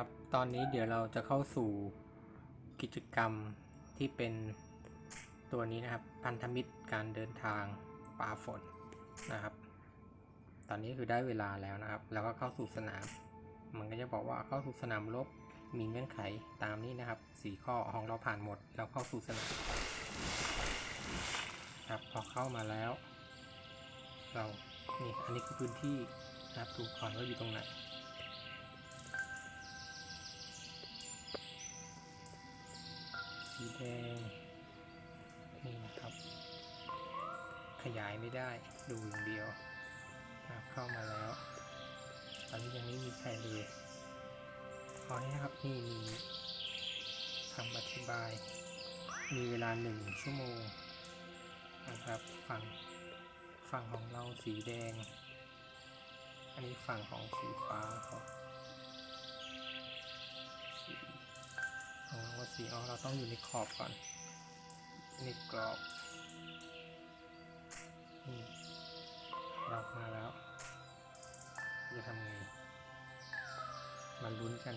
ครับ ตอนนี้เดี๋ยวเราจะเข้าสู่กิจกรรมที่เป็นตัวนี้นะครับ พันธมิตรการเดินทางป่าฝนนะครับ ตอนนี้คือได้เวลาแล้วนะครับ แล้วก็เข้าสู่สนาม มันก็จะบอกว่าเข้าสู่สนามรบมีเงื่อนไขตามนี้นะครับสี่ข้อของเราผ่านหมด แล้วเข้าสู่สนามครับพอเข้ามาแล้ว เรานี่อันนี้คือพื้นที่นะครับดูก่อนว่าอยู่ตรงไหน แดง นี่นะครับ ขยายไม่ได้ดูอย่างเดียวนะครับเข้ามาแล้วตอนนี้ยังไม่มีใครเลยขอให้นะครับนี่มีคำอธิบาย มีเวลาหนึ่งชั่วโมงนะครับฝั่งฝั่งของเราสีแดง อันนี้ฝั่งของสีฟ้าเขา ว่าสีอ๋อเราต้องอยู่ในขอบก่อนในกรอบนี่เรามาแล้วจะทำไงมาลุ้นกัน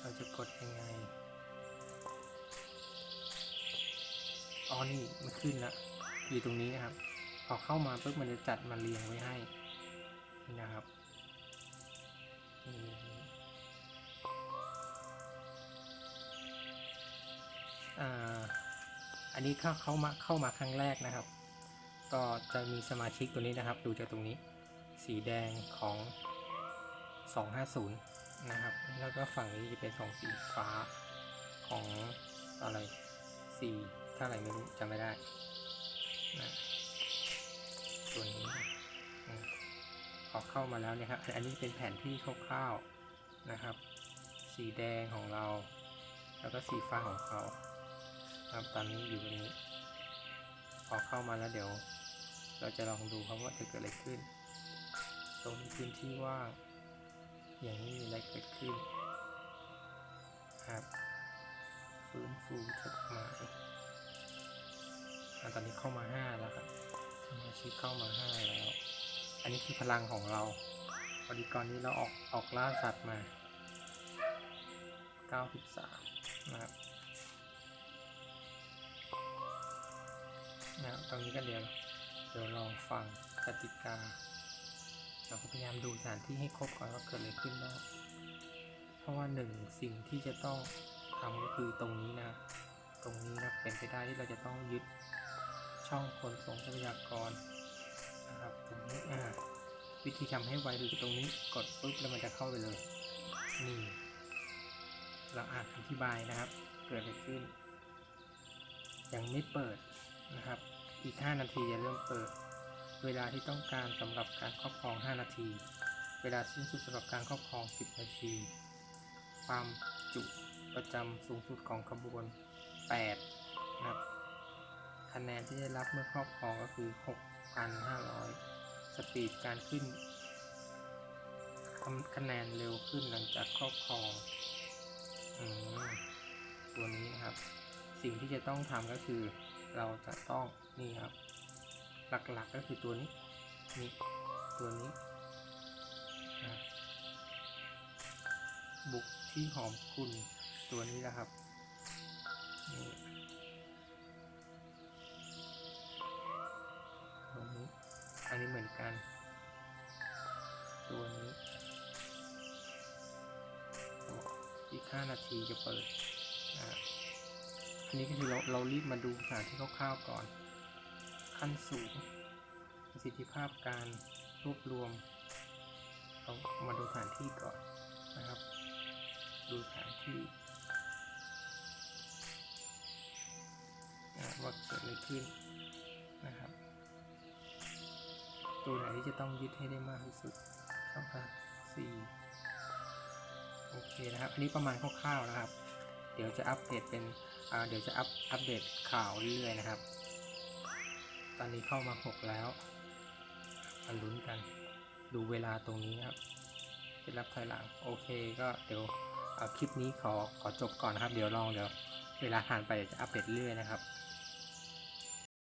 เราจะกดยังไงอ๋อนี่มันขึ้นละอยู่ตรงนี้นะครับ พอเข้ามาปุ๊บมันจะจัดมาเรียงไว้ให้นี่นะครับนี่ อันนี้เข้าเข้ามาเข้ามาครั้งแรกนะครับ ก็จะมีสมาชิกตัวนี้นะครับ ดูจากตรงนี้สีแดงของ 250 นะครับ แล้วก็ฝั่งนี้จะเป็นของสีฟ้าของอะไรสีเท่าไหร่ไม่รู้จำไม่ได้นะตัวนี้นะอืมพอเข้ามาแล้วเนี่ยครับอันนี้เป็นแผนที่คร่าวๆนะครับ สีแดงของเรา แล้วก็สีฟ้าของเขา ครับ ตอนนี้อยู่ตรงนี้ พอเข้ามาแล้วเดี๋ยว เราจะลองดูครับว่าจะเกิดอะไรขึ้น ตรงนี้พื้นที่ว่างอย่างนี้มีอะไรเกิดขึ้นครับ ฟื้นฟูจดหมายตอนนี้เข้ามาห้าแล้วครับสมาชิกเข้ามาห้าแล้ว อันนี้คือพลังของเราพอดีก่อนนี้เราออกออกล่าสัตว์มา 93 นะครับ นะตรงนี้ก็เดี๋ยวเดี๋ยวลองฟังกติกาเราก็พยายามดูสถานที่ให้ครบก่อนว่าเกิดอะไรขึ้นบ้างเพราะว่าหนึ่งสิ่งที่จะต้องทำก็คือตรงนี้นะ ตรงนี้นะเป็นไปได้ที่เราจะต้องยึดช่องขนส่งทรัพยากรนะครับตรงนี้อ่าวิธีทำให้ไวดูตรงนี้กดปุ๊บแล้วมันจะเข้าไปเลยนี่เราอ่านอธิบายนะครับ เกิดอะไรขึ้น ยังไม่เปิด นะครับ อีก 5 นาทีจะเริ่มเปิด เวลาที่ต้องการสำหรับการครอบครอง 5 นาที เวลาสิ้นสุดสำหรับการครอบครอง 10 นาที ความจุประจำสูงสุดของขบวน 8 นะครับ คะแนนที่ได้รับเมื่อครอบครองก็คือ 6,500 สปีดการขึ้นคะแนนเร็วขึ้นหลังจากครอบครองอตัวนี้นะครับ สิ่งที่จะต้องทำก็คือ เราจะต้องนี่ครับ หลักๆก็คือตัวนี้นี่ตัวนี้บุกที่หอมคุณตัวนี้นะครับนี่ตัวนี้อันนี้เหมือนกัน ตัวนี้อีก5นาทีจะเปิดอ่า อันนี้ก็คือเราเรารีบมาดูสถานที่คร่าวๆก่อน ขั้นสูงประสิทธิภาพการรวบรวมเรามาดูสถานที่ก่อนนะครับ ดูสถานที่ว่าเกิดอะไรขึ้นนะครับ ตัวไหนที่จะต้องยึดให้ได้มากที่สุดช่องทางสี่โอเคนะครับ อันนี้ประมาณคร่าวๆนะครับ เดี๋ยวจะอัปเดตเป็น เดี๋ยวจะอัปอัปเดตข่าวเรื่อยๆนะครับ ตอนนี้เข้ามา 6 แล้วมาลุ้นกัน ดูเวลาตรงนี้ครับจะรับถอยหลัง โอเคก็เดี๋ยวคลิปนี้ขอขอจบก่อนนะครับ เดี๋ยวลองเดี๋ยวเวลาผ่านไปเดี๋ยวจะอัปเดตเรื่อยนะครับ